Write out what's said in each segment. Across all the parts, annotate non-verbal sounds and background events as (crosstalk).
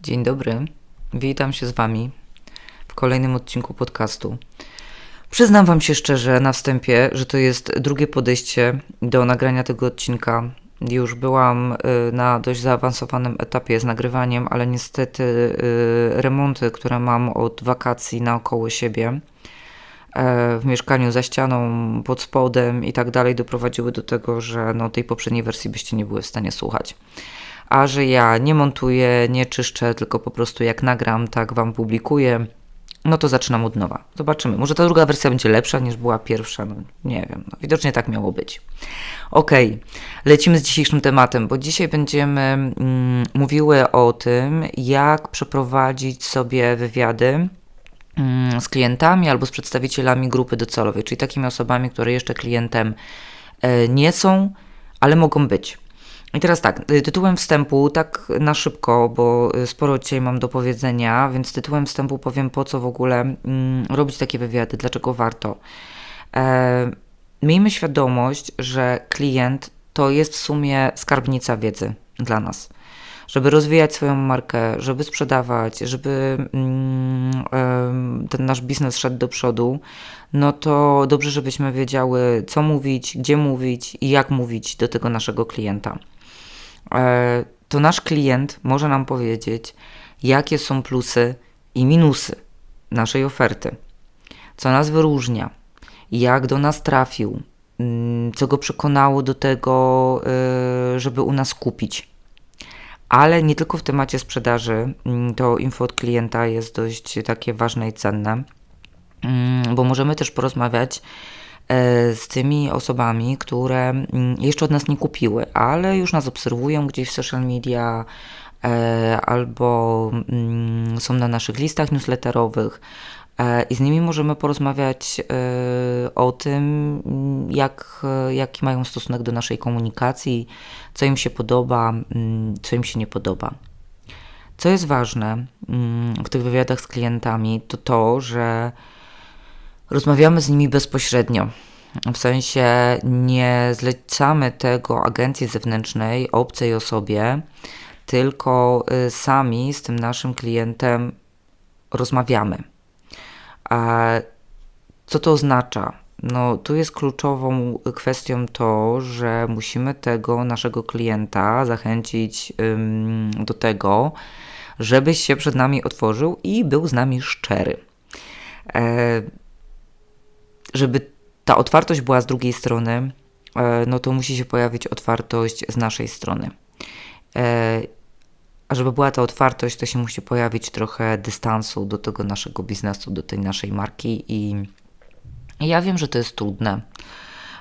Dzień dobry, witam się z Wami w kolejnym odcinku podcastu. Przyznam Wam się szczerze na wstępie, że to jest drugie podejście do nagrania tego odcinka. Już byłam y, na dość zaawansowanym etapie z nagrywaniem, ale niestety y, remonty, które mam od wakacji naokoło siebie, e, w mieszkaniu za ścianą, pod spodem i tak dalej, doprowadziły do tego, że no, tej poprzedniej wersji byście nie były w stanie słuchać a że ja nie montuję, nie czyszczę, tylko po prostu jak nagram, tak Wam publikuję, no to zaczynam od nowa. Zobaczymy. Może ta druga wersja będzie lepsza niż była pierwsza, no nie wiem. No, widocznie tak miało być. Ok, lecimy z dzisiejszym tematem, bo dzisiaj będziemy mm, mówiły o tym, jak przeprowadzić sobie wywiady mm, z klientami albo z przedstawicielami grupy docelowej, czyli takimi osobami, które jeszcze klientem e, nie są, ale mogą być. I teraz tak, y, tytułem wstępu, tak na szybko, bo y, sporo dzisiaj mam do powiedzenia, więc tytułem wstępu powiem, po co w ogóle mm, robić takie wywiady, dlaczego warto. E, miejmy świadomość, że klient to jest w sumie skarbnica wiedzy dla nas. Żeby rozwijać swoją markę, żeby sprzedawać, żeby mm, ten nasz biznes szedł do przodu, no to dobrze, żebyśmy wiedziały, co mówić, gdzie mówić i jak mówić do tego naszego klienta. E, to nasz klient może nam powiedzieć, jakie są plusy i minusy naszej oferty, co nas wyróżnia, jak do nas trafił, mm, co go przekonało do tego, e, żeby u nas kupić. Ale nie tylko w temacie sprzedaży, mm, to info od klienta jest dość takie ważne i cenne, mm, bo możemy też porozmawiać z tymi osobami, które mm, jeszcze od nas nie kupiły, ale już nas obserwują gdzieś w social media e, albo mm, są na naszych listach newsletterowych. E, I z nimi możemy porozmawiać o tym, jak, jaki mają stosunek do naszej komunikacji, co im się podoba, mm, co im się nie podoba. Co jest ważne w tych wywiadach z klientami, to to, że Rozmawiamy z nimi bezpośrednio. W sensie nie zlecamy tego agencji zewnętrznej, obcej osobie, tylko y, sami z tym naszym klientem rozmawiamy. A co to oznacza? No, tu jest kluczową kwestią to, że musimy tego naszego klienta zachęcić ym, do tego, żebyś się przed nami otworzył i był z nami szczery. E, żeby ta otwartość była z drugiej strony, e, no to musi się pojawić otwartość z naszej strony. E, a żeby była ta otwartość, to się musi pojawić trochę dystansu do tego naszego biznesu, do tej naszej marki i ja wiem, że to jest trudne,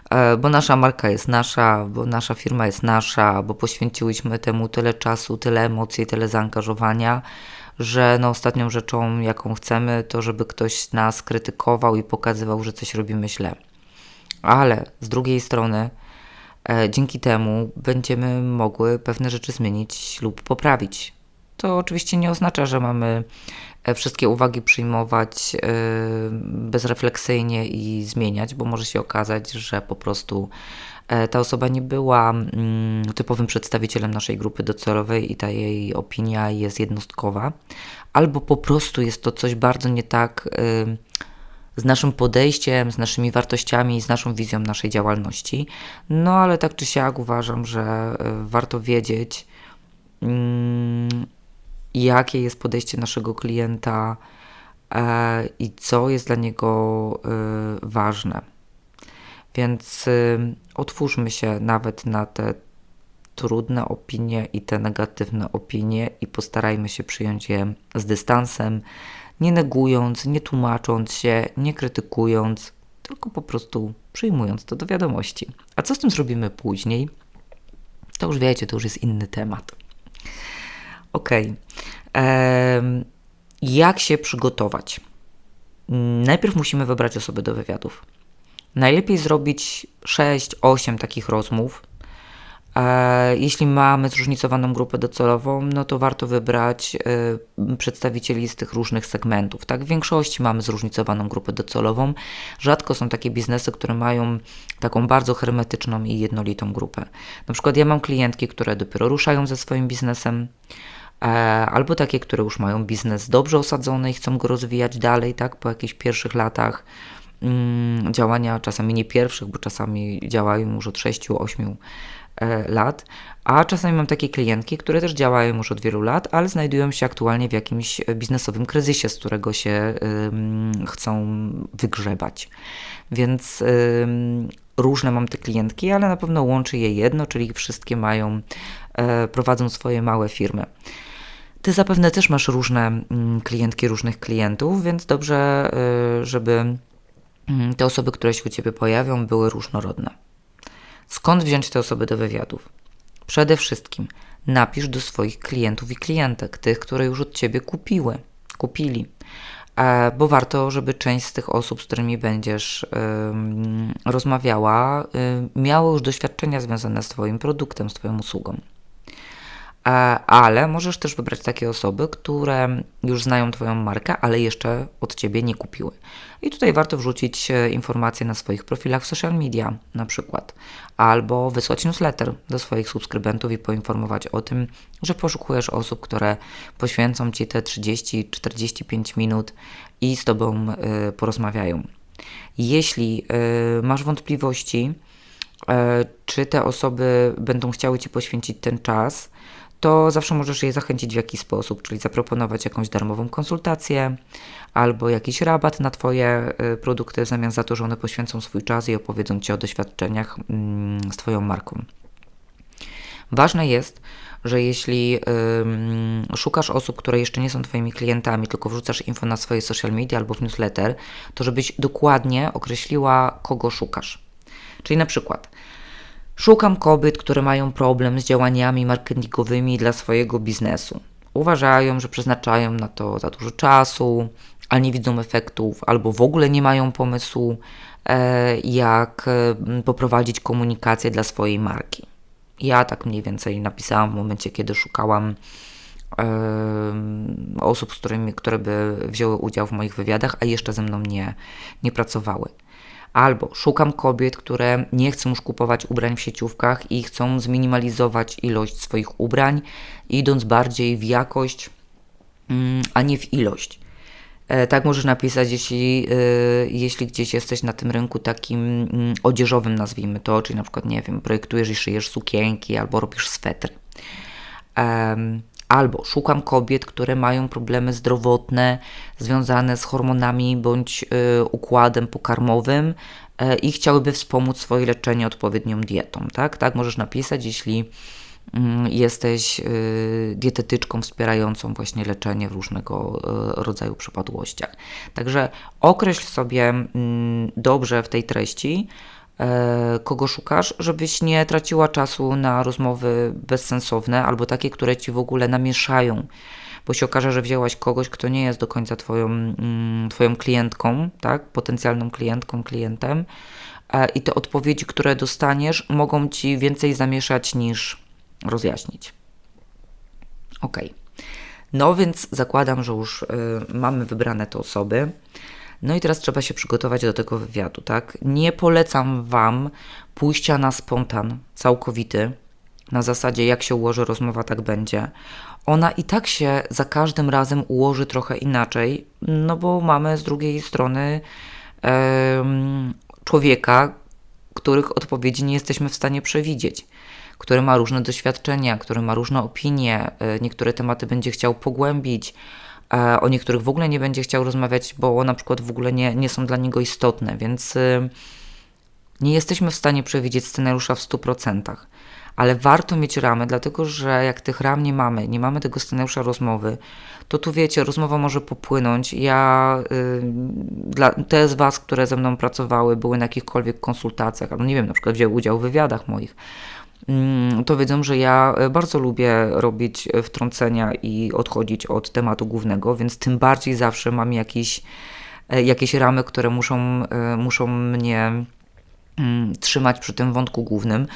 e, bo nasza marka jest nasza, bo nasza firma jest nasza, bo poświęciłyśmy temu tyle czasu, tyle emocji, tyle zaangażowania, że no ostatnią rzeczą, jaką chcemy, to żeby ktoś nas krytykował i pokazywał, że coś robimy źle. Ale z drugiej strony, e, dzięki temu będziemy mogły pewne rzeczy zmienić lub poprawić. To oczywiście nie oznacza, że mamy e, wszystkie uwagi przyjmować e, bezrefleksyjnie i zmieniać, bo może się okazać, że po prostu E, ta osoba nie była mm, typowym przedstawicielem naszej grupy docelowej i ta jej opinia jest jednostkowa, albo po prostu jest to coś bardzo nie tak z naszym podejściem, z naszymi wartościami, z naszą wizją naszej działalności. No ale tak czy siak uważam, że warto wiedzieć, mm, jakie jest podejście naszego klienta e, i co jest dla niego y, ważne. Więc y, otwórzmy się nawet na te trudne opinie i te negatywne opinie i postarajmy się przyjąć je z dystansem, nie negując, nie tłumacząc się, nie krytykując, tylko po prostu przyjmując to do wiadomości. A co z tym zrobimy później? To już wiecie, to już jest inny temat. Ok. Jak się przygotować? Najpierw musimy wybrać osoby do wywiadów. Najlepiej zrobić 6-8 takich rozmów. E, jeśli mamy zróżnicowaną grupę docelową, no to warto wybrać e, przedstawicieli z tych różnych segmentów. Tak, w większości mamy zróżnicowaną grupę docelową. Rzadko są takie biznesy, które mają taką bardzo hermetyczną i jednolitą grupę. Na przykład ja mam klientki, które dopiero ruszają ze swoim biznesem, albo takie, które już mają biznes dobrze osadzony i chcą go rozwijać dalej, tak, po jakichś pierwszych latach mm, działania, czasami nie pierwszych, bo czasami działają już od 6-8 e, lat, a czasami mam takie klientki, które też działają już od wielu lat, ale znajdują się aktualnie w jakimś biznesowym kryzysie, z którego się chcą wygrzebać. Więc różne mam te klientki, ale na pewno łączy je jedno, czyli wszystkie mają, e, prowadzą swoje małe firmy. Ty zapewne też masz różne mm, klientki, różnych klientów, więc dobrze, e, żeby mm, te osoby, które się u Ciebie pojawią, były różnorodne. Skąd wziąć te osoby do wywiadów? Przede wszystkim napisz do swoich klientów i klientek, tych, które już od Ciebie kupiły, kupili. E, bo warto, żeby część z tych osób, z którymi będziesz rozmawiała, miało już doświadczenia związane z Twoim produktem, z Twoją usługą. E, ale możesz też wybrać takie osoby, które już znają Twoją markę, ale jeszcze od Ciebie nie kupiły. I tutaj warto wrzucić e, informacje na swoich profilach w social media, na przykład, albo wysłać newsletter do swoich subskrybentów i poinformować o tym, że poszukujesz osób, które poświęcą Ci te 30-45 minut i z Tobą y, porozmawiają. Jeśli masz wątpliwości, czy te osoby będą chciały Ci poświęcić ten czas, to zawsze możesz je zachęcić w jakiś sposób, czyli zaproponować jakąś darmową konsultację albo jakiś rabat na Twoje y, produkty w zamian za to, że one poświęcą swój czas i opowiedzą Ci o doświadczeniach mm, z Twoją marką. Ważne jest, że jeśli szukasz osób, które jeszcze nie są Twoimi klientami, tylko wrzucasz info na swoje social media albo w newsletter, to żebyś dokładnie określiła, kogo szukasz. Czyli na przykład Szukam kobiet, które mają problem z działaniami marketingowymi dla swojego biznesu. Uważają, że przeznaczają na to za dużo czasu, a nie widzą efektów, albo w ogóle nie mają pomysłu, e, jak e, poprowadzić komunikację dla swojej marki. Ja tak mniej więcej napisałam w momencie, kiedy szukałam osób, z którymi, które by wzięły udział w moich wywiadach, a jeszcze ze mną nie, nie pracowały. Albo szukam kobiet, które nie chcą już kupować ubrań w sieciówkach i chcą zminimalizować ilość swoich ubrań, idąc bardziej w jakość, mm, a nie w ilość. E, tak możesz napisać, jeśli, e, jeśli gdzieś jesteś na tym rynku takim mm, odzieżowym, nazwijmy to, czyli na przykład, nie wiem, projektujesz i szyjesz sukienki albo robisz swetry. Albo szukam kobiet, które mają problemy zdrowotne związane z hormonami bądź y, układem pokarmowym y, i chciałyby wspomóc swoje leczenie odpowiednią dietą. Tak, tak możesz napisać, jeśli y, jesteś dietetyczką wspierającą właśnie leczenie w różnego rodzaju przypadłościach. Także określ sobie mm, dobrze w tej treści, E, kogo szukasz, żebyś nie traciła czasu na rozmowy bezsensowne albo takie, które ci w ogóle namieszają, bo się okaże, że wzięłaś kogoś, kto nie jest do końca twoją, mm, twoją klientką, tak? potencjalną klientką, klientem e, i te odpowiedzi, które dostaniesz, mogą ci więcej zamieszać niż rozjaśnić. Ok. No więc zakładam, że już y, mamy wybrane te osoby. No i teraz trzeba się przygotować do tego wywiadu, tak? Nie polecam Wam pójścia na spontan całkowity, na zasadzie jak się ułoży rozmowa, tak będzie. Ona i tak się za każdym razem ułoży trochę inaczej, no bo mamy z drugiej strony człowieka, których odpowiedzi nie jesteśmy w stanie przewidzieć, który ma różne doświadczenia, który ma różne opinie, e, niektóre tematy będzie chciał pogłębić, o niektórych w ogóle nie będzie chciał rozmawiać, bo na przykład w ogóle nie, nie są dla niego istotne, więc y, nie jesteśmy w stanie przewidzieć scenariusza w 100%. Ale warto mieć ramy, dlatego że jak tych ram nie mamy, nie mamy tego scenariusza rozmowy, to tu wiecie, rozmowa może popłynąć. Ja, y, dla te z Was, które ze mną pracowały, były na jakichkolwiek konsultacjach, albo nie wiem, na przykład wzięły udział w wywiadach moich, to wiedzą, że ja e, bardzo lubię robić e, wtrącenia i odchodzić od tematu głównego, więc tym bardziej zawsze mam jakieś, e, jakieś ramy, które muszą, muszą mnie mm, trzymać przy tym wątku głównym,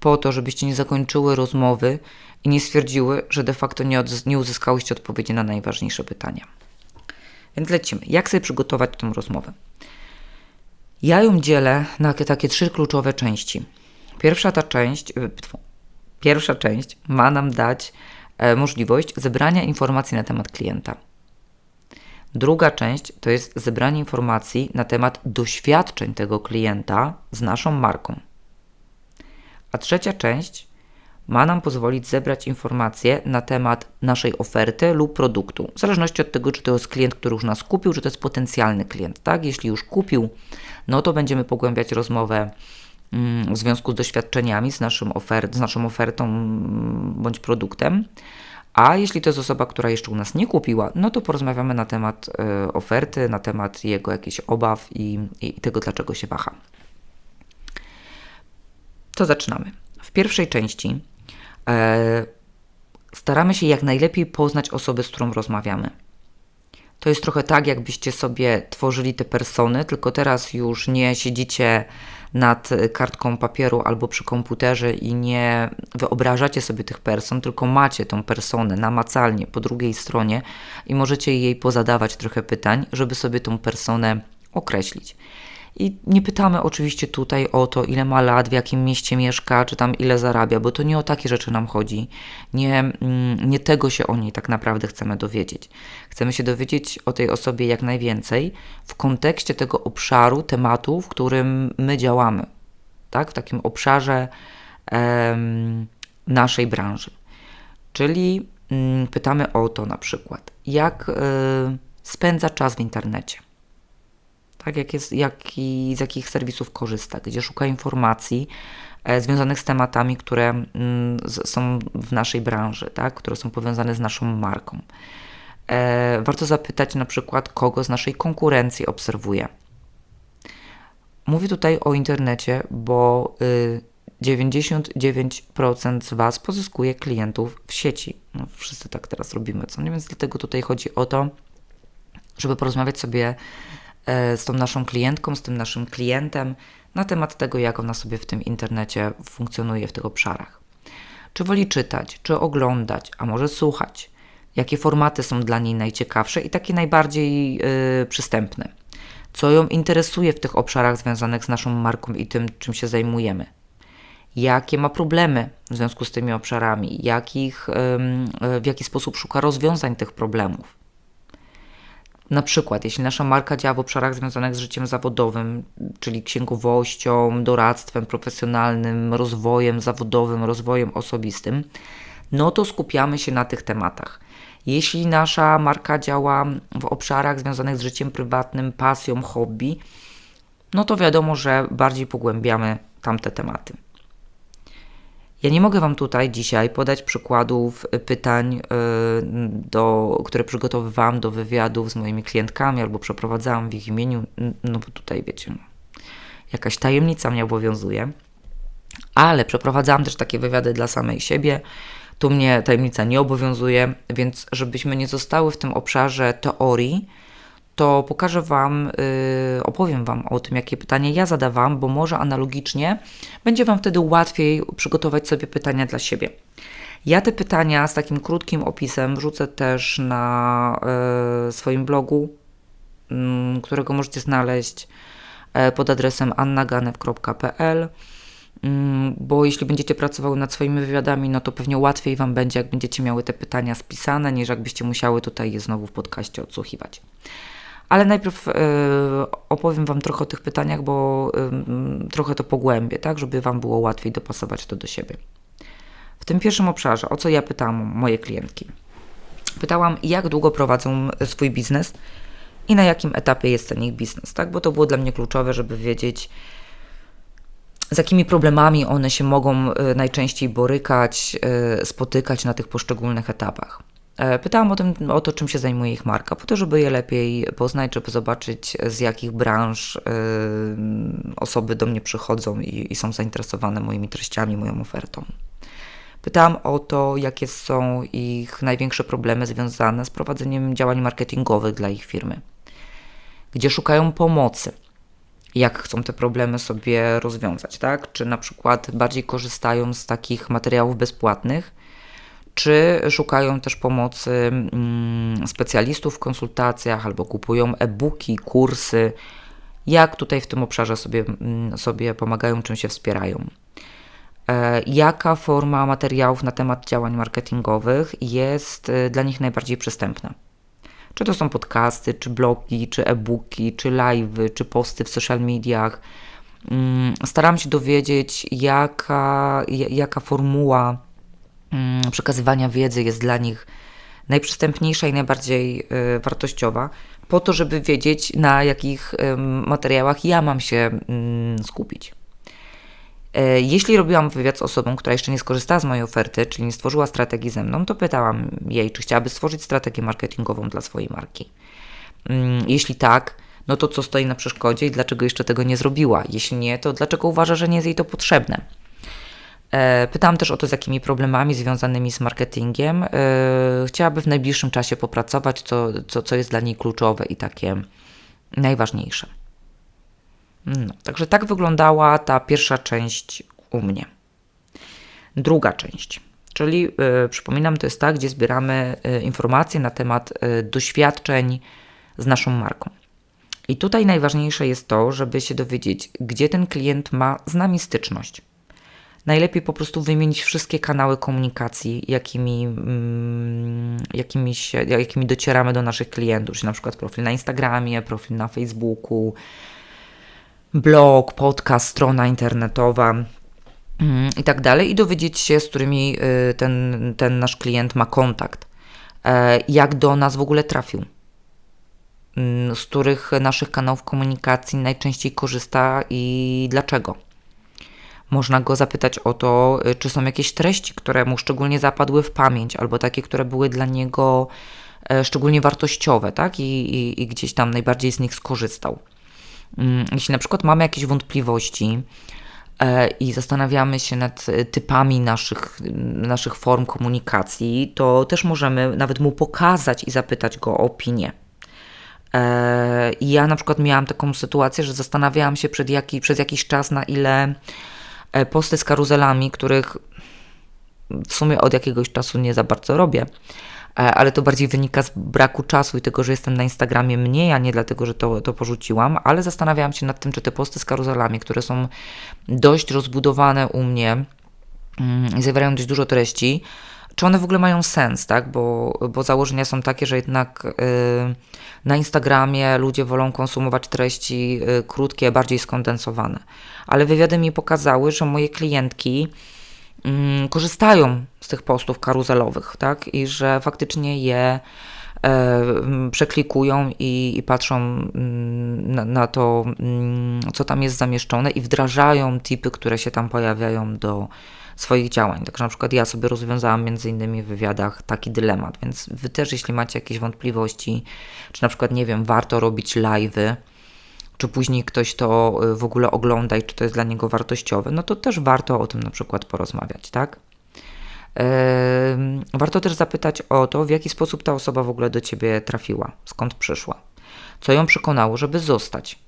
po to, żebyście nie zakończyły rozmowy i nie stwierdziły, że de facto nie, nie uzyskałyście odpowiedzi na najważniejsze pytania. Więc lecimy. Jak sobie przygotować tę rozmowę? Ja ją dzielę na takie trzy kluczowe części. Pierwsza ta część, y, pierwsza część ma nam dać e, możliwość zebrania informacji na temat klienta. Druga część to jest zebranie informacji na temat doświadczeń tego klienta z naszą marką. A trzecia część ma nam pozwolić zebrać informacje na temat naszej oferty lub produktu, w zależności od tego, czy to jest klient, który już nas kupił, czy to jest potencjalny klient. Tak? Jeśli już kupił, no to będziemy pogłębiać rozmowę w związku z doświadczeniami z, naszym ofert, z naszą ofertą mm, bądź produktem. A jeśli to jest osoba, która jeszcze u nas nie kupiła, no to porozmawiamy na temat y, oferty, na temat jego jakichś obaw i, i tego, dlaczego się waha. To zaczynamy. W pierwszej części e, staramy się jak najlepiej poznać osobę, z którą rozmawiamy. To jest trochę tak, jakbyście sobie tworzyli te persony, tylko teraz już nie siedzicie nad kartką papieru albo przy komputerze i nie wyobrażacie sobie tych person, tylko macie tą personę namacalnie po drugiej stronie i możecie jej pozadawać trochę pytań, żeby sobie tą personę określić. I nie pytamy oczywiście tutaj o to, ile ma lat, w jakim mieście mieszka, czy tam ile zarabia, bo to nie o takie rzeczy nam chodzi. Nie, mm, nie tego się o niej tak naprawdę chcemy dowiedzieć. Chcemy się dowiedzieć o tej osobie jak najwięcej w kontekście tego obszaru, tematu, w którym my działamy. Tak? W takim obszarze em, naszej branży. Czyli mm, pytamy o to na przykład, jak y, spędza czas w internecie tak, jak jest, jak i z jakich serwisów korzysta, gdzie szuka informacji e, związanych z tematami, które mm, są w naszej branży, tak, które są powiązane z naszą marką. E, warto zapytać na przykład, kogo z naszej konkurencji obserwuje. Mówię tutaj o internecie, bo y, 99% z Was pozyskuje klientów w sieci. No, wszyscy tak teraz robimy, co nie? Więc dlatego tutaj chodzi o to, żeby porozmawiać sobie z tą naszą klientką, z tym naszym klientem na temat tego, jak ona sobie w tym internecie funkcjonuje w tych obszarach. Czy woli czytać, czy oglądać, a może słuchać? Jakie formaty są dla niej najciekawsze i takie najbardziej yy, przystępne? Co ją interesuje w tych obszarach związanych z naszą marką i tym, czym się zajmujemy? Jakie ma problemy w związku z tymi obszarami? Jakich, yy, w jaki sposób szuka rozwiązań tych problemów? Na przykład, jeśli nasza marka działa w obszarach związanych z życiem zawodowym, czyli księgowością, doradztwem profesjonalnym, rozwojem zawodowym, rozwojem osobistym, no to skupiamy się na tych tematach. Jeśli nasza marka działa w obszarach związanych z życiem prywatnym, pasją, hobby, no to wiadomo, że bardziej pogłębiamy tamte tematy. Ja nie mogę Wam tutaj dzisiaj podać przykładów y, pytań, y, do, które przygotowywałam do wywiadów z moimi klientkami albo przeprowadzałam w ich imieniu, no bo tutaj wiecie, no, jakaś tajemnica mnie obowiązuje. Ale przeprowadzałam też takie wywiady dla samej siebie. Tu mnie tajemnica nie obowiązuje, więc żebyśmy nie zostały w tym obszarze teorii, to pokażę Wam, yy, opowiem Wam o tym, jakie pytania ja zadawałam, bo może analogicznie będzie Wam wtedy łatwiej przygotować sobie pytania dla siebie. Ja te pytania z takim krótkim opisem wrzucę też na yy, swoim blogu, yy, którego możecie znaleźć yy, pod adresem annaganew.pl mm, bo jeśli będziecie pracowały nad swoimi wywiadami, no to pewnie łatwiej Wam będzie, jak będziecie miały te pytania spisane, niż jakbyście musiały tutaj je znowu w podcaście odsłuchiwać. Ale najpierw y, opowiem Wam trochę o tych pytaniach, bo trochę to pogłębię, tak, żeby Wam było łatwiej dopasować to do siebie. W tym pierwszym obszarze, o co ja pytałam moje klientki? Pytałam, jak długo prowadzą swój biznes i na jakim etapie jest ten ich biznes, tak? Bo to było dla mnie kluczowe, żeby wiedzieć, z jakimi problemami one się mogą najczęściej borykać, spotykać na tych poszczególnych etapach. E, pytałam o, tym, o to, czym się zajmuje ich marka, po to, żeby je lepiej poznać, żeby zobaczyć, z jakich branż y, osoby do mnie przychodzą i, i są zainteresowane moimi treściami, moją ofertą. Pytałam o to, jakie są ich największe problemy związane z prowadzeniem działań marketingowych dla ich firmy, gdzie szukają pomocy, jak chcą te problemy sobie rozwiązać, tak? Czy na przykład bardziej korzystają z takich materiałów bezpłatnych, czy szukają też pomocy mm, specjalistów w konsultacjach albo kupują e-booki, kursy, jak tutaj w tym obszarze sobie, mm, sobie pomagają, czym się wspierają. e, jaka forma materiałów na temat działań marketingowych jest e, dla nich najbardziej przystępna. Czy to są podcasty, czy blogi, czy e-booki, czy live'y, czy posty w social mediach. Mm, staram się dowiedzieć, jaka, jaka formuła przekazywania wiedzy jest dla nich najprzystępniejsza i najbardziej y, wartościowa, po to, żeby wiedzieć, na jakich materiałach ja mam się mm, skupić. E, jeśli robiłam wywiad z osobą, która jeszcze nie skorzystała z mojej oferty, czyli nie stworzyła strategii ze mną, to pytałam jej, czy chciałaby stworzyć strategię marketingową dla swojej marki. Mm, jeśli tak, no to co stoi na przeszkodzie i dlaczego jeszcze tego nie zrobiła? Jeśli nie, to dlaczego uważa, że nie jest jej to potrzebne? E, pytałam też o to, z jakimi problemami związanymi z marketingiem e, chciałaby w najbliższym czasie popracować, co, co, co jest dla niej kluczowe i takie najważniejsze. No, także tak wyglądała ta pierwsza część u mnie. Druga część, czyli y, przypominam, to jest ta, gdzie zbieramy informacje na temat doświadczeń z naszą marką. I tutaj najważniejsze jest to, żeby się dowiedzieć, gdzie ten klient ma z nami styczność. Najlepiej po prostu wymienić wszystkie kanały komunikacji, jakimi, mm, jakimi, się, jakimi docieramy do naszych klientów, czyli na przykład profil na Instagramie, profil na Facebooku, blog, podcast, strona internetowa mm, i tak dalej, i dowiedzieć się, z którymi y, ten, ten nasz klient ma kontakt, e, jak do nas w ogóle trafił, mm, z których naszych kanałów komunikacji najczęściej korzysta i dlaczego. Można go zapytać o to, y, czy są jakieś treści, które mu szczególnie zapadły w pamięć, albo takie, które były dla niego e, szczególnie wartościowe, tak? I, i, i gdzieś tam najbardziej z nich skorzystał. Mm, jeśli na przykład mamy jakieś wątpliwości e, i zastanawiamy się nad e, typami naszych, naszych form komunikacji, to też możemy nawet mu pokazać i zapytać go o opinię. I ja na przykład miałam taką sytuację, że zastanawiałam się przed jaki, przez jakiś czas, na ile posty z karuzelami, których w sumie od jakiegoś czasu nie za bardzo robię, E, ale to bardziej wynika z braku czasu i tego, że jestem na Instagramie mniej, a nie dlatego, że to, to porzuciłam, ale zastanawiałam się nad tym, czy te posty z karuzelami, które są dość rozbudowane u mnie mm, i zawierają dość dużo treści, czy one w ogóle mają sens, tak? Bo, bo założenia są takie, że jednak yy, na Instagramie ludzie wolą konsumować treści yy, krótkie, bardziej skondensowane. Ale wywiady mi pokazały, że moje klientki mm, korzystają z tych postów karuzelowych, tak? I że faktycznie je e, przeklikują i, i patrzą mm, na, na, to, mm, co tam jest zamieszczone i wdrażają tipy, które się tam pojawiają do swoich działań. Także na przykład ja sobie rozwiązałam między innymi w wywiadach taki dylemat, więc wy też jeśli macie jakieś wątpliwości, czy na przykład nie wiem, warto robić live'y, czy później ktoś to y, w ogóle ogląda i czy to jest dla niego wartościowe, no to też warto o tym na przykład porozmawiać, tak? Warto też zapytać o to, w jaki sposób ta osoba w ogóle do ciebie trafiła, skąd przyszła, co ją przekonało, żeby zostać.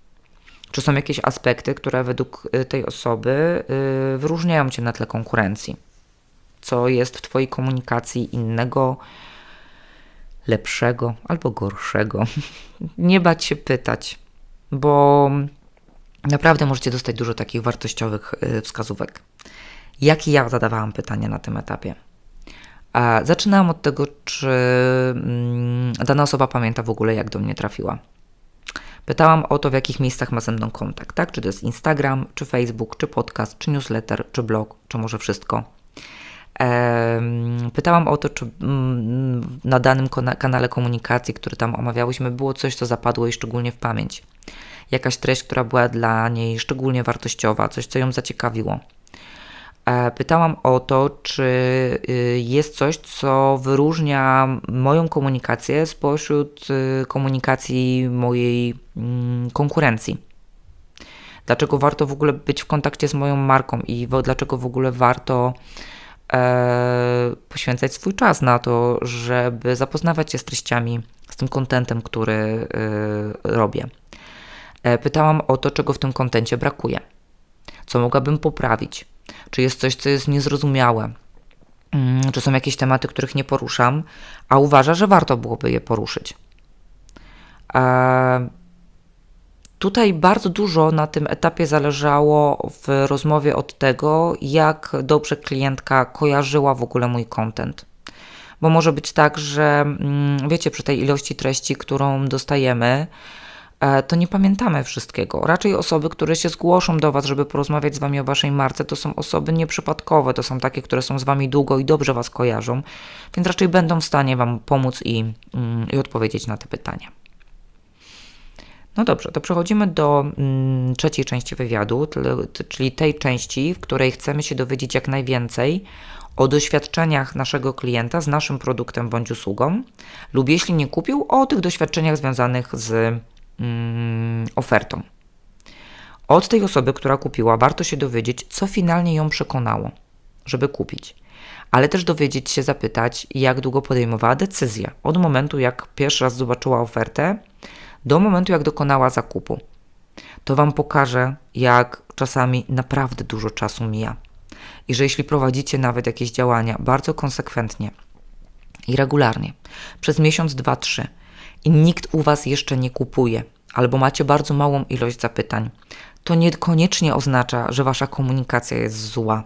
Czy są jakieś aspekty, które według y, tej osoby y, wyróżniają cię na tle konkurencji? Co jest w Twojej komunikacji innego, lepszego albo gorszego? (laughs) Nie bać się pytać bo naprawdę możecie dostać dużo takich wartościowych y, wskazówek. Jakie ja zadawałam pytania na tym etapie? Zaczynałam od tego, czy mm, dana osoba pamięta w ogóle, jak do mnie trafiła. Pytałam o to, w jakich miejscach ma ze mną kontakt, tak? Czy to jest Instagram, czy Facebook, czy podcast, czy newsletter, czy blog, czy może wszystko. Pytałam o to, czy mm, na danym kanale komunikacji, który tam omawiałyśmy, było coś, co zapadło jej szczególnie w pamięć. Jakaś treść, która była dla niej szczególnie wartościowa, coś, co ją zaciekawiło. E, pytałam o to, czy y, jest coś, co wyróżnia moją komunikację spośród y, komunikacji mojej mm, konkurencji. Dlaczego warto w ogóle być w kontakcie z moją marką i dlaczego w ogóle warto e, poświęcać swój czas na to, żeby zapoznawać się z treściami, z tym kontentem, który e, robię. E, pytałam o to, czego w tym kontencie brakuje, co mogłabym poprawić, czy jest coś, co jest niezrozumiałe, mm, czy są jakieś tematy, których nie poruszam, a uważa, że warto byłoby je poruszyć. E, Tutaj bardzo dużo na tym etapie zależało w rozmowie od tego, jak dobrze klientka kojarzyła w ogóle mój content. Bo może być tak, że mm, wiecie, przy tej ilości treści, którą dostajemy, to nie pamiętamy wszystkiego. Raczej osoby, które się zgłoszą do Was, żeby porozmawiać z Wami o Waszej marce, to są osoby nieprzypadkowe, to są takie, które są z Wami długo i dobrze Was kojarzą, więc raczej będą w stanie Wam pomóc i, mm, i odpowiedzieć na te pytania. No dobrze, to przechodzimy do mm, trzeciej części wywiadu, czyli tej części, w której chcemy się dowiedzieć jak najwięcej o doświadczeniach naszego klienta z naszym produktem bądź usługą, lub jeśli nie kupił, o tych doświadczeniach związanych z ofertą. Od tej osoby, która kupiła, warto się dowiedzieć, co finalnie ją przekonało, żeby kupić. Ale też dowiedzieć się, zapytać, jak długo podejmowała decyzję. Od momentu, jak pierwszy raz zobaczyła ofertę, do momentu, jak dokonała zakupu. To Wam pokaże, jak czasami naprawdę dużo czasu mija. I że jeśli prowadzicie nawet jakieś działania bardzo konsekwentnie i regularnie, przez miesiąc, dwa, trzy, i nikt u Was jeszcze nie kupuje, albo macie bardzo małą ilość zapytań, to niekoniecznie oznacza, że Wasza komunikacja jest zła,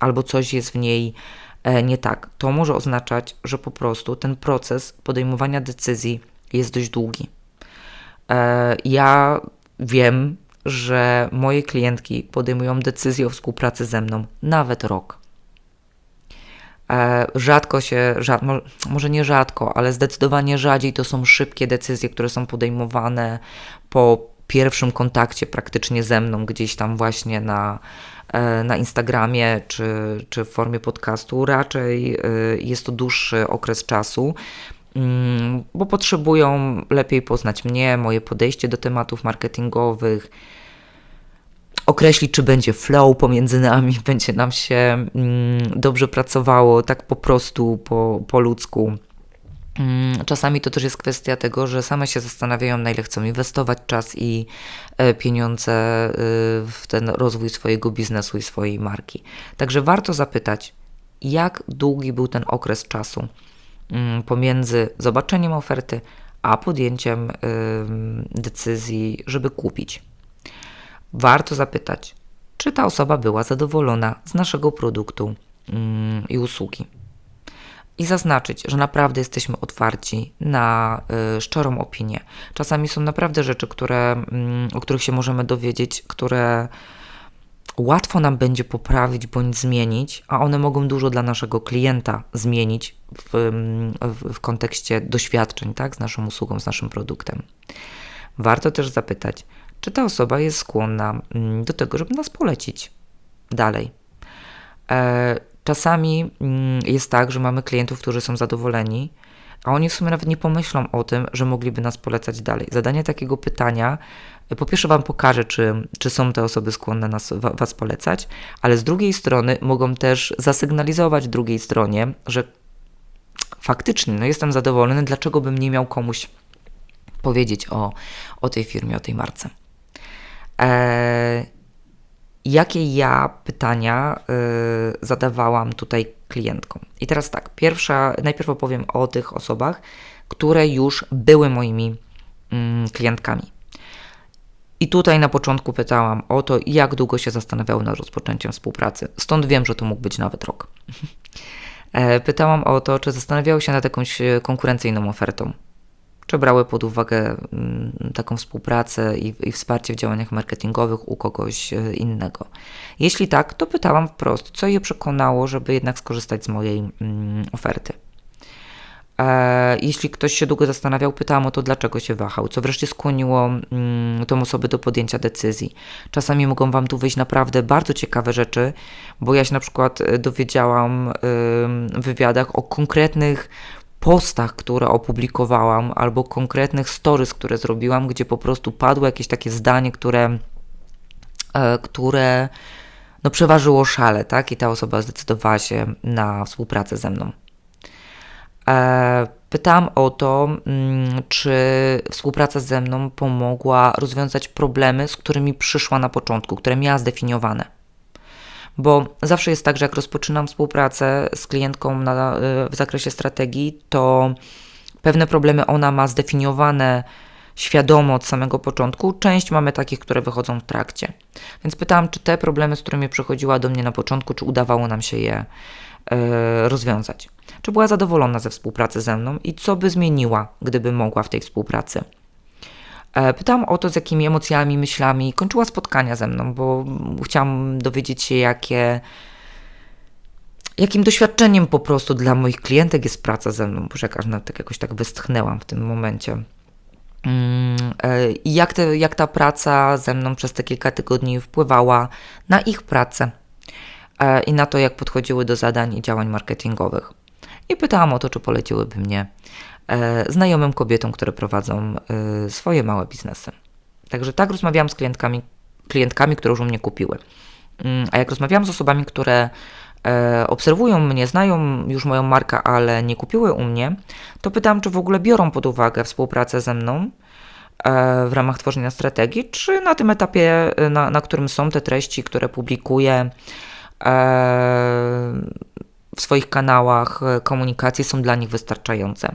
albo coś jest w niej e, nie tak. To może oznaczać, że po prostu ten proces podejmowania decyzji jest dość długi. E, ja wiem, że moje klientki podejmują decyzję o współpracy ze mną nawet rok. E, rzadko się, rzad, może nie rzadko, ale zdecydowanie rzadziej to są szybkie decyzje, które są podejmowane po pierwszym kontakcie praktycznie ze mną, gdzieś tam właśnie na, e, na Instagramie czy, czy w formie podcastu. Raczej jest to dłuższy okres czasu. Mm, bo potrzebują lepiej poznać mnie, moje podejście do tematów marketingowych, określić, czy będzie flow pomiędzy nami, (laughs) będzie nam się mm, dobrze pracowało, tak po prostu, po, po ludzku. Mm, czasami to też jest kwestia tego, że same się zastanawiają, na ile chcą inwestować czas i e, pieniądze y, w ten rozwój swojego biznesu i swojej marki. Także warto zapytać, jak długi był ten okres czasu Mm, pomiędzy zobaczeniem oferty a podjęciem decyzji, żeby kupić. Warto zapytać, czy ta osoba była zadowolona z naszego produktu mm, i usługi. I zaznaczyć, że naprawdę jesteśmy otwarci na y, szczerą opinię. Czasami są naprawdę rzeczy, które, mm, o których się możemy dowiedzieć, które łatwo nam będzie poprawić bądź zmienić, a one mogą dużo dla naszego klienta zmienić w, w, w kontekście doświadczeń tak, z naszą usługą, z naszym produktem. Warto też zapytać, czy ta osoba jest skłonna mm, do tego, żeby nas polecić dalej. E, czasami mm, jest tak, że mamy klientów, którzy są zadowoleni, a oni w sumie nawet nie pomyślą o tym, że mogliby nas polecać dalej. Zadanie takiego pytania po pierwsze Wam pokażę, czy, czy są te osoby skłonne nas, Was polecać, ale z drugiej strony mogą też zasygnalizować drugiej stronie, że faktycznie no jestem zadowolony, dlaczego bym nie miał komuś powiedzieć o, o tej firmie, o tej marce. Eee, jakie ja pytania y, zadawałam tutaj klientkom? I teraz tak, pierwsza, najpierw opowiem o tych osobach, które już były moimi mm, klientkami. I tutaj na początku pytałam o to, jak długo się zastanawiały nad rozpoczęciem współpracy. Stąd wiem, że to mógł być nawet rok. (laughs) E, pytałam o to, czy zastanawiały się nad jakąś e, konkurencyjną ofertą. Czy brały pod uwagę mm, taką współpracę i, i wsparcie w działaniach marketingowych u kogoś e, innego? Jeśli tak, to pytałam wprost, co je przekonało, żeby jednak skorzystać z mojej mm, oferty. E, jeśli ktoś się długo zastanawiał, pytałam o to, dlaczego się wahał, co wreszcie skłoniło mm, tą osobę do podjęcia decyzji. Czasami mogą Wam tu wyjść naprawdę bardzo ciekawe rzeczy, bo ja się na przykład e, dowiedziałam w wywiadach o konkretnych postach, które opublikowałam, albo konkretnych stories, które zrobiłam, gdzie po prostu padło jakieś takie zdanie, które, e, które no, przeważyło szale, tak? I ta osoba zdecydowała się na współpracę ze mną. E, pytałam o to, mm, czy współpraca ze mną pomogła rozwiązać problemy, z którymi przyszła na początku, które miała zdefiniowane. Bo zawsze jest tak, że jak rozpoczynam współpracę z klientką na, e, w zakresie strategii, to pewne problemy ona ma zdefiniowane świadome od samego początku. Część mamy takich, które wychodzą w trakcie. Więc pytałam, czy te problemy, z którymi przychodziła do mnie na początku, czy udawało nam się je e, rozwiązać. Czy była zadowolona ze współpracy ze mną i co by zmieniła, gdyby mogła w tej współpracy. E, pytałam o to, z jakimi emocjami, myślami kończyła spotkania ze mną, bo chciałam dowiedzieć się, jakie, jakim doświadczeniem po prostu dla moich klientek jest praca ze mną. Boże, jak tak jakoś tak westchnęłam w tym momencie. Mm, e, I jak, te, jak ta praca ze mną przez te kilka tygodni wpływała na ich pracę e, i na to, jak podchodziły do zadań i działań marketingowych. I pytałam o to, czy poleciłyby mnie znajomym kobietom, które prowadzą swoje małe biznesy. Także tak rozmawiałam z klientkami, klientkami, które już u mnie kupiły. Mm, a jak rozmawiałam z osobami, które e, obserwują mnie, znają już moją markę, ale nie kupiły u mnie, to pytam, czy w ogóle biorą pod uwagę współpracę ze mną e, w ramach tworzenia strategii, czy na tym etapie, e, na, na którym są te treści, które publikuję e, w swoich kanałach e, komunikacji, są dla nich wystarczające.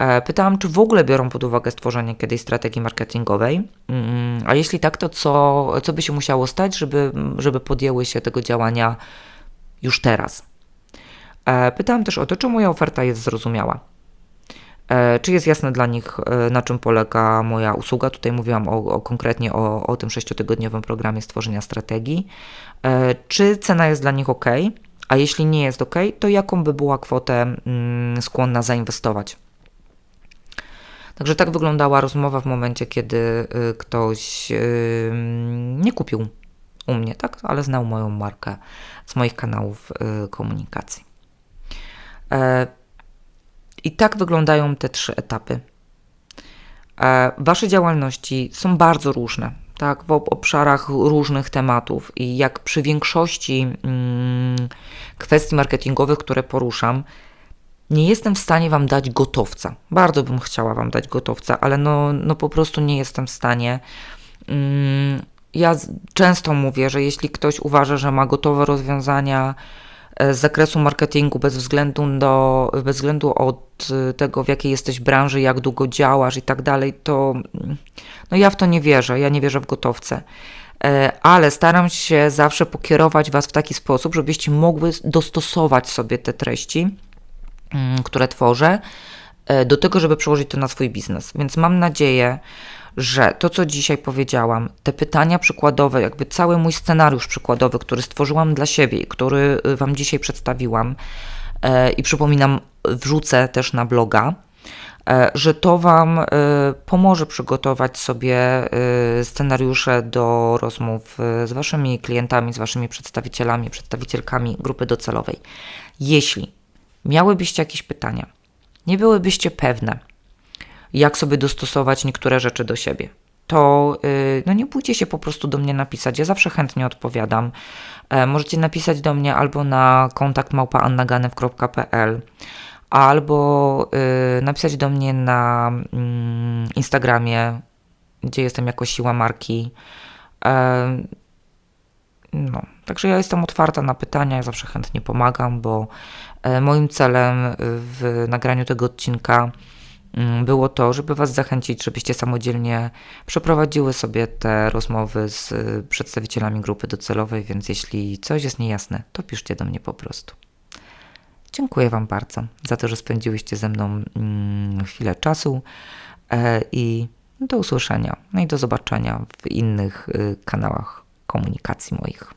E, pytałam, czy w ogóle biorą pod uwagę stworzenie kiedyś strategii marketingowej, mm, a jeśli tak, to co, co by się musiało stać, żeby, żeby podjęły się tego działania już teraz. E, pytałam też o to, czy moja oferta jest zrozumiała. E, czy jest jasne dla nich, na czym polega moja usługa? Tutaj mówiłam o, o konkretnie o, o tym sześciotygodniowym programie stworzenia strategii. Czy cena jest dla nich ok? A jeśli nie jest ok, to jaką by była kwotę mm, skłonna zainwestować? Także tak wyglądała rozmowa w momencie, kiedy y, ktoś y, nie kupił u mnie, tak, ale znał moją markę z moich kanałów y, komunikacji. E, I tak wyglądają te trzy etapy. E, wasze działalności są bardzo różne, tak, w obszarach różnych tematów i jak przy większości mm, kwestii marketingowych, które poruszam, nie jestem w stanie Wam dać gotowca. Bardzo bym chciała Wam dać gotowca, ale no, no po prostu nie jestem w stanie. Mm, ja często mówię, że jeśli ktoś uważa, że ma gotowe rozwiązania e, z zakresu marketingu bez względu, do, bez względu od e, tego, w jakiej jesteś branży, jak długo działasz i tak dalej, to mm, no ja w to nie wierzę. Ja nie wierzę w gotowce e, ale staram się zawsze pokierować Was w taki sposób, żebyście mogły dostosować sobie te treści które tworzę, e, do tego, żeby przełożyć to na swój biznes. Więc mam nadzieję, że to, co dzisiaj powiedziałam, te pytania przykładowe, jakby cały mój scenariusz przykładowy, który stworzyłam dla siebie i który y, Wam dzisiaj przedstawiłam, e, i przypominam, wrzucę też na bloga, e, że to Wam pomoże przygotować sobie scenariusze do rozmów z Waszymi klientami, z Waszymi przedstawicielami, przedstawicielkami grupy docelowej. Jeśli miałybyście jakieś pytania, nie byłybyście pewne, jak sobie dostosować niektóre rzeczy do siebie, to yy, no nie bójcie się po prostu do mnie napisać. Ja zawsze chętnie odpowiadam. E, możecie napisać do mnie albo na kontakt małpaannaganew.pl albo yy, napisać do mnie na yy, Instagramie, gdzie jestem jako siła marki. E, no, także ja jestem otwarta na pytania, ja zawsze chętnie pomagam, bo moim celem w nagraniu tego odcinka mm, było to, żeby Was zachęcić, żebyście samodzielnie przeprowadziły sobie te rozmowy z przedstawicielami grupy docelowej, więc jeśli coś jest niejasne, to piszcie do mnie po prostu. Dziękuję Wam bardzo za to, że spędziłyście ze mną mm, chwilę czasu e, i do usłyszenia, no i do zobaczenia w innych y, kanałach komunikacji moich.